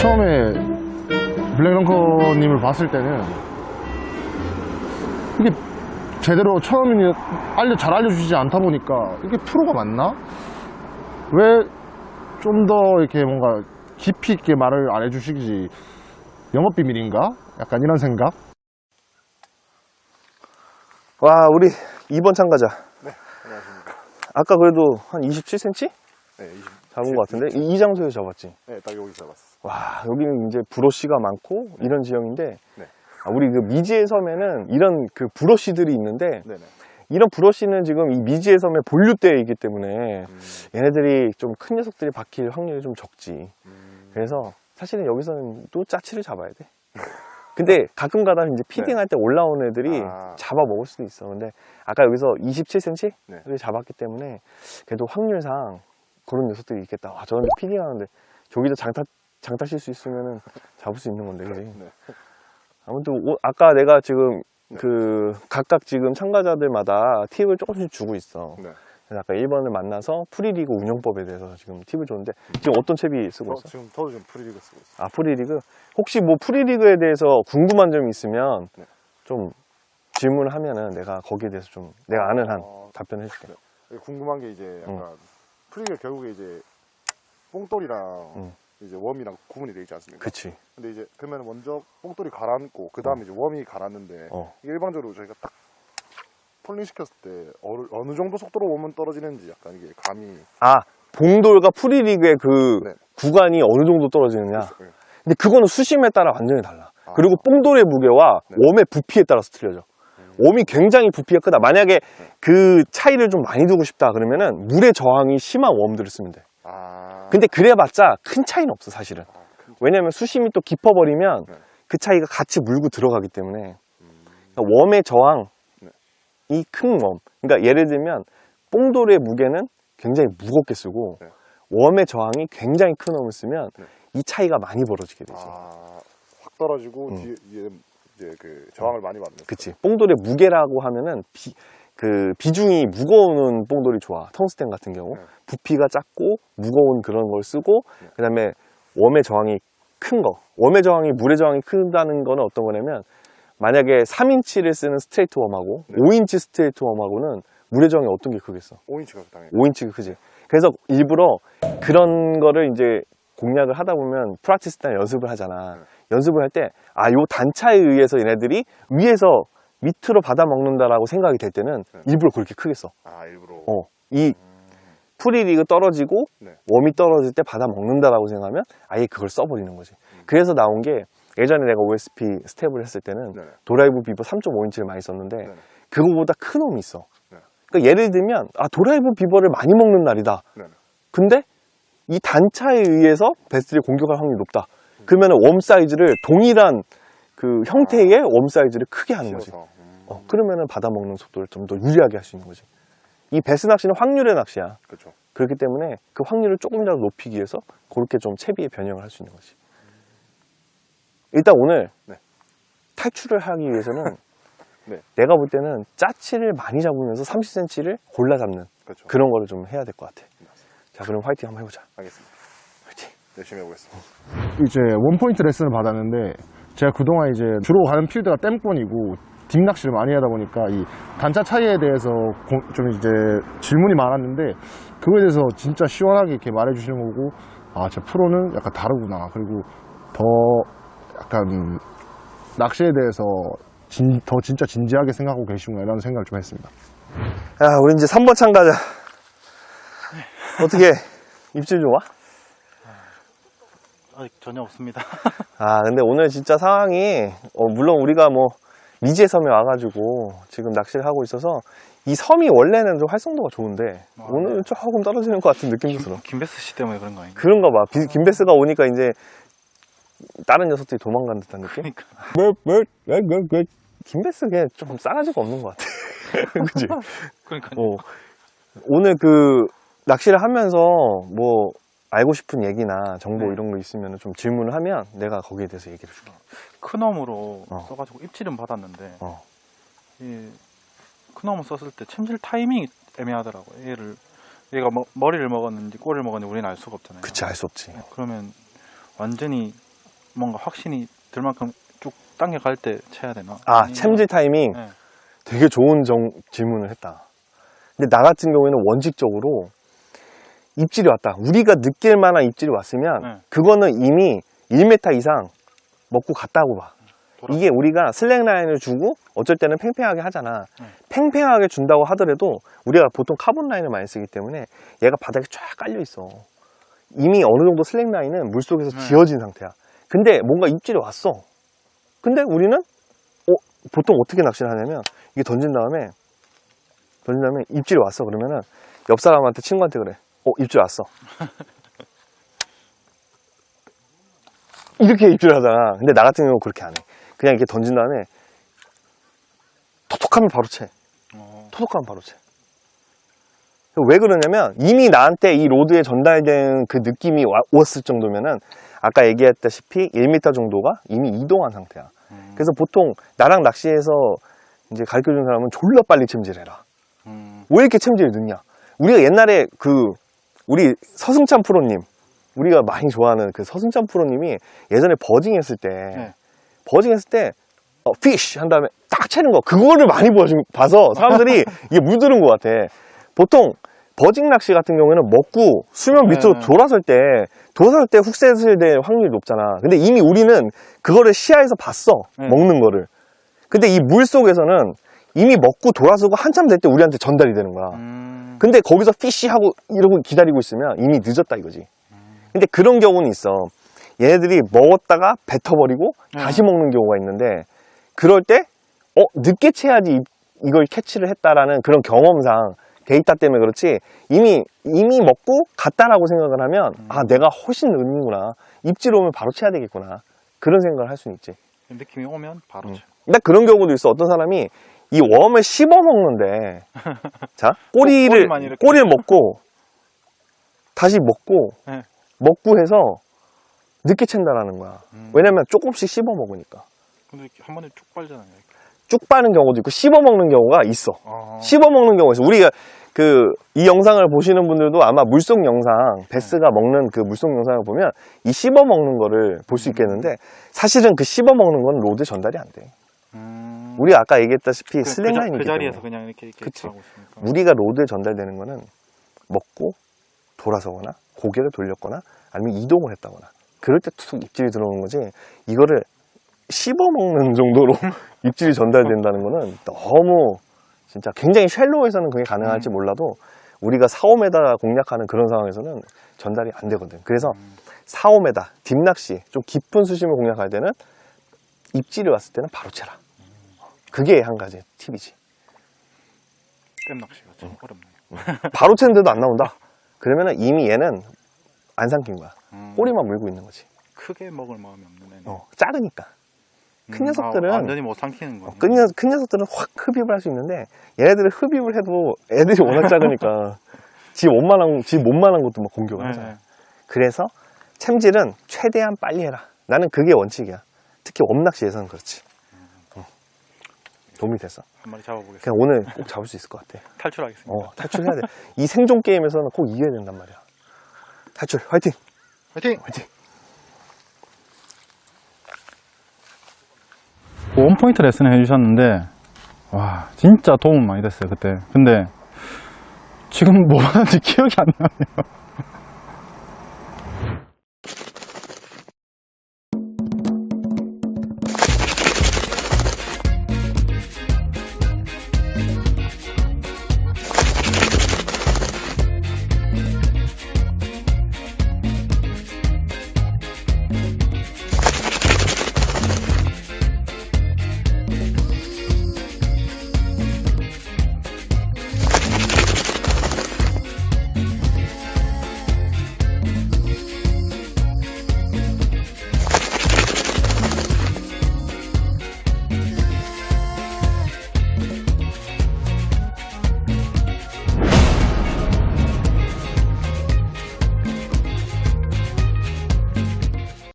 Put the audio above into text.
처음에 블랙런커님을 봤을 때는 이게 제대로 처음이니 알려, 잘 알려주시지 않다 보니까 이게 프로가 맞나? 왜 좀 더 이렇게 뭔가 깊이 있게 말을 안 해주시지 영업 비밀인가? 약간 이런 생각? 와, 우리 2번 참가자. 네, 안녕하십니까. 아까 그래도 한 27cm? 네, 20, 잡은 것 같은데? 이, 이 장소에서 잡았지? 네, 딱 여기서 잡았어. 와, 여기는 이제 브러쉬가 많고 이런 지형인데, 네. 아, 우리 그 미지의 섬에는 이런 그 브러쉬들이 있는데, 네네. 이런 브러쉬는 지금 이 미지의 섬에 본류대에 있기 때문에 음, 얘네들이 좀 큰 녀석들이 박힐 확률이 좀 적지. 음, 그래서 사실은 여기서는 또 짜치를 잡아야 돼. 근데 가끔 가다 이제 피딩할 때 올라온 애들이 네. 아. 잡아 먹을 수도 있어. 근데 아까 여기서 27cm? 네. 를 잡았기 때문에 그래도 확률상 그런 녀석들이 있겠다. 와, 저런데 피딩하는데 저기서 장타, 장타 칠 수 있으면은 잡을 수 있는 건데, 그지? 네. 아무튼 오- 아까 내가 지금 네. 그 각각 지금 참가자들마다 팁을 조금씩 주고 있어. 네. 그래서 아까 1번을 만나서 프리리그 운영법에 대해서 지금 팁을 줬는데 지금 어떤 채비 쓰고 저, 있어? 지금 저도 지금 프리리그 쓰고 있어요. 아 프리리그? 혹시 뭐 프리리그에 대해서 궁금한 점이 있으면 네. 좀 질문을 하면은 내가 거기에 대해서 좀 내가 아는 한 어, 답변을 해줄게. 네. 궁금한 게 이제 약간 프리리그 결국에 이제 뽕돌이랑 음. 이제 웜이랑 구분이 되어 있지 않습니까? 그치. 근데 이제 그러면 먼저 뽕돌이 가라앉고 그 다음에 이제 웜이 가라앉는데 어. 일반적으로 저희가 딱 폴링 시켰을 때 어느, 어느 정도 속도로 웜은 떨어지는지 약간 이게 감이 아 봉돌과 프리리그의 그 네. 구간이 어느 정도 떨어지느냐? 네. 근데 그거는 수심에 따라 완전히 달라. 아. 그리고 뽕돌의 무게와 네. 웜의 부피에 따라서 틀려져. 웜이 굉장히 부피가 크다. 만약에 그 차이를 좀 많이 두고 싶다 그러면은 물의 저항이 심한 웜들을 쓰면 돼. 아. 근데 그래봤자 큰 차이는 없어 사실은. 아, 큰- 왜냐면 수심이 또 깊어버리면 네. 그 차이가 같이 물고 들어가기 때문에 음, 그러니까 웜의 저항이 네. 큰 웜. 그러니까 예를 들면 뽕돌의 무게는 굉장히 무겁게 쓰고 네. 웜의 저항이 굉장히 큰 웜을 쓰면 네. 이 차이가 많이 벌어지게 되지. 아, 확 떨어지고 음. 뒤에 이제, 그 저항을 많이 받는. 그치. 뽕돌의 무게라고 하면은 비, 그 비중이 무거운 뽕돌이 좋아. 텅스텐 같은 경우. 네. 부피가 작고 무거운 그런 걸 쓰고 네. 그 다음에 웜의 저항이 큰 거. 웜의 저항이 물의 저항이 크다는 거는 어떤 거냐면 만약에 3인치를 쓰는 스트레이트 웜하고 네. 5인치 스트레이트 웜하고는 물의 저항이 어떤 게 크겠어? 5인치가 당연히. 5인치가 크지. 그래서 일부러 그런 거를 이제 공략을 하다 보면 프라티스 때 연습을 하잖아. 네. 연습을 할 때, 아, 요 단차에 의해서 얘네들이 위에서 밑으로 받아 먹는다라고 생각이 될 때는 네. 일부러 그렇게 크게 써. 아, 일부러. 어, 이 음, 프리리그 떨어지고 네. 웜이 떨어질 때 받아 먹는다라고 생각하면 아예 그걸 써버리는 거지. 그래서 나온 게 예전에 내가 OSP 스텝을 했을 때는 네네. 도라이브 비버 3.5인치를 많이 썼는데 네네. 그거보다 큰 홈이 있어. 네. 그러니까 예를 들면 아 도라이브 비버를 많이 먹는 날이다. 네네. 근데 이 단차에 의해서 베스트를 공격할 확률이 높다. 그러면 웜 사이즈를 동일한 그 형태의 웜 사이즈를 크게 하는 거지. 음, 어, 그러면은 받아 먹는 속도를 좀 더 유리하게 할 수 있는 거지. 이 베스 낚시는 확률의 낚시야. 그렇죠. 그렇기 때문에 그 확률을 조금이라도 높이기 위해서 그렇게 좀 채비의 변형을 할 수 있는 거지. 일단 오늘 네. 탈출을 하기 위해서는 네. 내가 볼 때는 짜치를 많이 잡으면서 30cm를 골라 잡는 그렇죠. 그런 거를 좀 해야 될 것 같아. 자, 그럼 화이팅 한번 해보자. 알겠습니다. 화이팅! 열심히 해보겠습니다. 이제 원포인트 레슨을 받았는데 제가 그동안 이제 주로 가는 필드가 댐권이고 딥낚시를 많이 하다 보니까 이 단차 차이에 대해서 고- 좀 이제 질문이 많았는데 그거에 대해서 진짜 시원하게 이렇게 말해주시는 거고 아, 제 프로는 약간 다르구나. 그리고 더 약간 낚시에 대해서 진- 더 진짜 진지하게 생각하고 계시구나 이런 생각을 좀 했습니다. 야, 우리 이제 3번 참가자. 어떻게 입질 좋아? 아직 전혀 없습니다. 아, 근데 오늘 진짜 상황이, 어, 물론 우리가 뭐, 미지의 섬에 와가지고 지금 낚시를 하고 있어서 이 섬이 원래는 좀 활성도가 좋은데 아, 오늘은 네. 조금 떨어지는 것 같은 느낌도 들어. 김베스 씨 때문에 그런 거 아닌가? 그런가 봐. 비- 김베스가 오니까 이제 다른 녀석들이 도망간 듯한 느낌? 그러니까. 김베스 그냥 좀 싸가지가 없는 것 같아. 그지? 그러니까 어. 오늘 그 낚시를 하면서 뭐 알고 싶은 얘기나 정보 네. 이런 거 있으면 좀 질문을 하면 내가 거기에 대해서 얘기를 해줄게. 큰 홈으로 어. 써가지고 입질은 받았는데 어. 이큰 홈을 썼을 때 챔질 타이밍이 애매하더라고. 요 얘를 얘가 뭐, 머리를 먹었는지 꼬리를 먹었는지 우리는 알 수가 없잖아요. 그치, 알 수 없지. 그러면 완전히 뭔가 확신이 들 만큼 쭉 당겨 갈 때 쳐야 되나? 아, 아니면- 챔질 타이밍 네. 되게 좋은 정- 질문을 했다. 근데 나 같은 경우에는 원칙적으로 입질이 왔다. 우리가 느낄 만한 입질이 왔으면 네. 그거는 이미 1m 이상 먹고 갔다고 봐. 돌아- 이게 우리가 슬랙 라인을 주고 어쩔 때는 팽팽하게 하잖아. 네. 팽팽하게 준다고 하더라도 우리가 보통 카본 라인을 많이 쓰기 때문에 얘가 바닥에 쫙 깔려 있어. 이미 어느 정도 슬랙 라인은 물속에서 네. 지어진 상태야. 근데 뭔가 입질이 왔어. 근데 우리는 어, 보통 어떻게 낚시를 하냐면 이게 던진 다음에 던진 다음에 입질이 왔어 그러면은 옆 사람한테 친구한테 그래. 어 입질 왔어. 이렇게 입질을 하잖아. 근데 나 같은 경우 그렇게 안 해. 그냥 이렇게 던진 다음에 톡톡하면 바로 채. 어, 토독하면 바로 채. 왜 그러냐면 이미 나한테 이 로드에 전달된 그 느낌이 와- 왔을 정도면은 아까 얘기했다시피 1m 정도가 이미 이동한 상태야. 음, 그래서 보통 나랑 낚시해서 이제 가르쳐 준 사람은 졸라 빨리 챔질해라. 음, 왜 이렇게 챔질이 늦냐? 우리가 옛날에 그 우리 서승찬 프로님 우리가 많이 좋아하는 그 서승찬 프로님이 예전에 버징 했을 때 네. 버징 했을 때 어, 피쉬 한 다음에 딱 채는 거 그거를 많이 봐서 사람들이 이게 물들은 것 같아. 보통 버징 낚시 같은 경우에는 먹고 수면 밑으로 네. 돌아설 때 돌아설 때 훅셋을 될 확률이 높잖아. 근데 이미 우리는 그거를 시야에서 봤어 네. 먹는 거를. 근데 이 물 속에서는 이미 먹고 돌아서고 한참 될 때 우리한테 전달이 되는 거야. 음, 근데 거기서 피쉬 하고 이러고 기다리고 있으면 이미 늦었다 이거지. 근데 그런 경우는 있어. 얘네들이 먹었다가 뱉어버리고 네. 다시 먹는 경우가 있는데 그럴 때 어, 늦게 채야지 이- 이걸 캐치를 했다라는 그런 경험상 데이터 때문에 그렇지 이미 이미 먹고 갔다라고 생각을 하면 아 내가 훨씬 늦는구나 입질 오면 바로 채야 되겠구나 그런 생각을 할 수는 있지. 느낌이 오면 바로 음. 쳐. 근데 그런 경우도 있어. 어떤 사람이 이 웜을 씹어 먹는데, 자, 꼬리를, 꼬리만 이렇게. 꼬리를 먹고, 다시 먹고, 네. 먹고 해서 늦게 챈다라는 거야. 음. 왜냐면 조금씩 씹어 먹으니까. 근데 이렇게 한 번에 쭉 빨잖아요. 이렇게. 쭉 빠는 경우도 있고, 씹어 먹는 경우가 있어. 아, 씹어 먹는 경우가 있어. 우리가 그, 이 영상을 보시는 분들도 아마 물속 영상, 베스가 먹는 그 물속 영상을 보면 이 씹어 먹는 거를 볼 수 있겠는데, 사실은 그 씹어 먹는 건 로드 전달이 안 돼. 음, 우리 아까 얘기했다시피 그, 그, 슬랙 자- 라인이기 그 자리에서 때문에 그냥 이렇게 이렇게 그치. 하고 있으니까. 우리가 로드에 전달되는 거는 먹고 돌아서거나 고개를 돌렸거나 아니면 이동을 했다거나 그럴 때 툭 입질이 들어오는 거지 이거를 씹어 먹는 정도로 입질이 전달된다는 거는 너무 진짜 굉장히 쉘로에서는 그게 가능할지 음. 몰라도 우리가 4, 5m 공략하는 그런 상황에서는 전달이 안 되거든. 그래서 음. 4, 5m 딥낚시 좀 깊은 수심을 공략할 때는 입질이 왔을 때는 바로 채라. 그게 한 가지 팁이지. 댐 낚시가 좀 음. 어렵네요. 바로 챘는데도 안 나온다. 그러면은 이미 얘는 안 삼킨 거야. 음, 꼬리만 물고 있는 거지. 크게 먹을 마음이 없는 애네. 어, 작으니까. 큰 음, 녀석들은 아, 완전히 못 삼키는 거. 어, 큰, 녀석, 큰 녀석들은 확 흡입을 할 수 있는데 얘네들은 흡입을 해도 애들이 워낙 작으니까 지 몸만한 지 몸만한 것도 막 공격을 네, 하잖아. 네. 그래서 챔질은 최대한 빨리 해라. 나는 그게 원칙이야. 특히 웜낚시에서는 그렇지. 어. 도움이 됐어. 한 마리 잡아보겠습니다. 그냥 오늘 꼭 잡을 수 있을 것 같아. 탈출하겠습니다. 어, 탈출해야 돼. 이 생존 게임에서는 꼭 이겨야 된단 말이야. 탈출, 화이팅! 화이팅! 화이팅! 원포인트 레슨을 해주셨는데, 와, 진짜 도움 많이 됐어요, 그때. 근데, 지금 뭐 하는지 기억이 안 나네요.